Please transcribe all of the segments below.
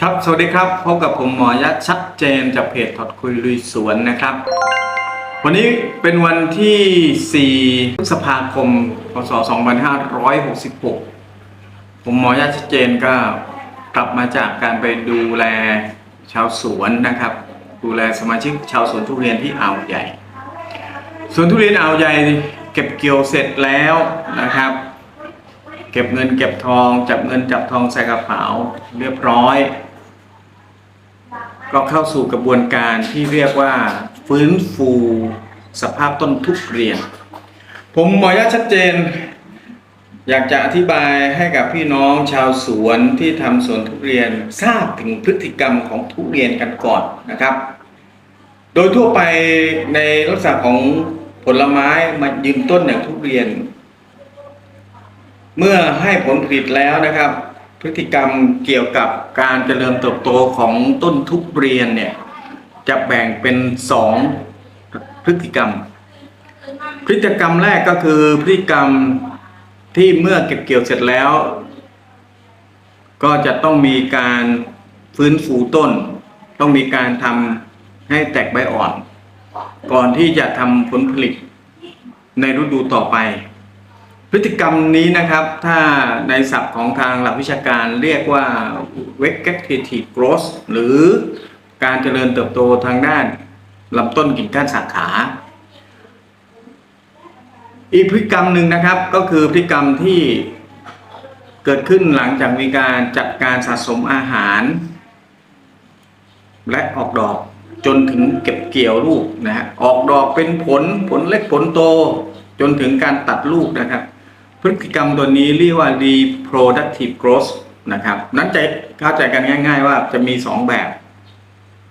ครับ สวัสดีครับ พบกับผมหมอยัดชัดเจนจากเพจถอดคุยลุยสวนนะครับ วันนี้เป็นวันที่ 4 พฤษภาคม พศ 2566 ผมหมอยัดชัดเจนก็กลับมาจากการไปดูแลชาวสวนนะครับ ดูแลสมาชิกชาวสวนทุเรียนที่อ่าวใหญ่ สวนทุเรียนอ่าวใหญ่เก็บเกี่ยวเสร็จแล้วนะครับ ก็บเงินเก็บทอง จับเงินจับทองใส่กระเป๋าเรียบร้อย ก็เข้าสู่กระบวนการที่เรียกว่า ฟื้นฟูสภาพต้นทุกเรียน ผมหมอยาชัดเจน อยากจะอธิบายให้กับพี่น้องชาวสวนที่ทำสวนทุเรียนทราบถึงพฤติกรรมของทุเรียนกันก่อนนะครับ โดยทั่วไปในลักษณะของผลไม้มายืนต้นอย่างทุเรียน เมื่อให้ผลผลิตแล้วนะครับ พฤติกรรมเกี่ยวกับการเจริญเติบโตของต้นทุเรียนเนี่ยจะแบ่งเป็นสองพฤติกรรม พฤติกรรมแรกก็คือพฤติกรรมที่เมื่อเก็บเกี่ยวเสร็จแล้ว ก็จะต้องมีการฟื้นฟูต้น ต้องมีการทำให้แตกใบอ่อน ก่อนที่จะทำผลผลิตในฤดูต่อไป พฤติกรรมนี้นะครับ ถ้าในศัพท์ของทางหลักวิชาการเรียกว่า vegetative growth หรือการเจริญเติบโตทางด้านลำต้นกิ่งก้านสาขา อีกพฤติกรรมหนึ่งนะครับก็คือพฤติกรรมที่เกิดขึ้นหลังจากมีการจัดการสะสมอาหาร และออกดอกจนถึงเก็บเกี่ยวลูกนะฮะออกดอกเป็นผลผลเล็กผลโตจนถึงการตัดลูกนะครับ พฤติกรรมตัวนี้เรียกว่า reproductive growth นะครับ นั้นใจเข้าใจกันง่าย ๆ ว่าจะมี 2 แบบ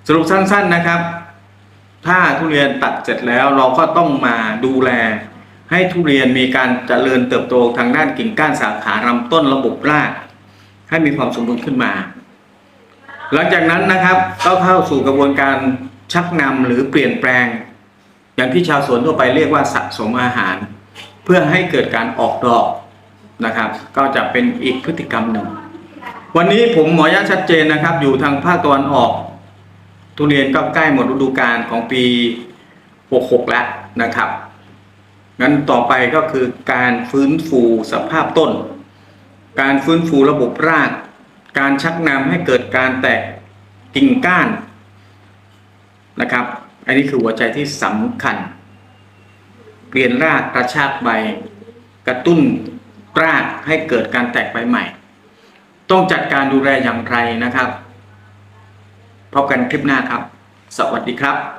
สรุปสั้นๆนะครับ ถ้าทุเรียนตัดเสร็จแล้วเราก็ต้องมาดูแล ให้ทุเรียนมีการเจริญเติบโตทางด้านกิ่งก้านสาขาลำต้นระบบราก ให้มีความสมบูรณ์ขึ้นมา หลังจากนั้นนะครับก็เข้าสู่กระบวนการชักนำหรือเปลี่ยนแปลง อย่างที่ชาวสวนทั่วไปเรียกว่าสะสมอาหาร เพื่อให้เกิดการออกดอกนะครับ ก็จะเป็นอีกพฤติกรรมหนึ่ง วันนี้ผมหมอยาชัดเจนนะครับ อยู่ทางภาคตะวันออก ทุเรียนก็ใกล้หมดฤดูกาลของปี 66 แล้วนะครับงั้นต่อไปก็คือการฟื้นฟูสภาพต้น การฟื้นฟูระบบราก การชักนำให้เกิดการแตกกิ่งก้านนะครับ อันนี้คือหัวใจที่สำคัญ เปลี่ยนรากกระชากใบ กระตุ้นรากให้เกิดการแตกใบใหม่ ต้องจัดการดูแลอย่างไรนะครับพบกันคลิปหน้าครับ สวัสดีครับ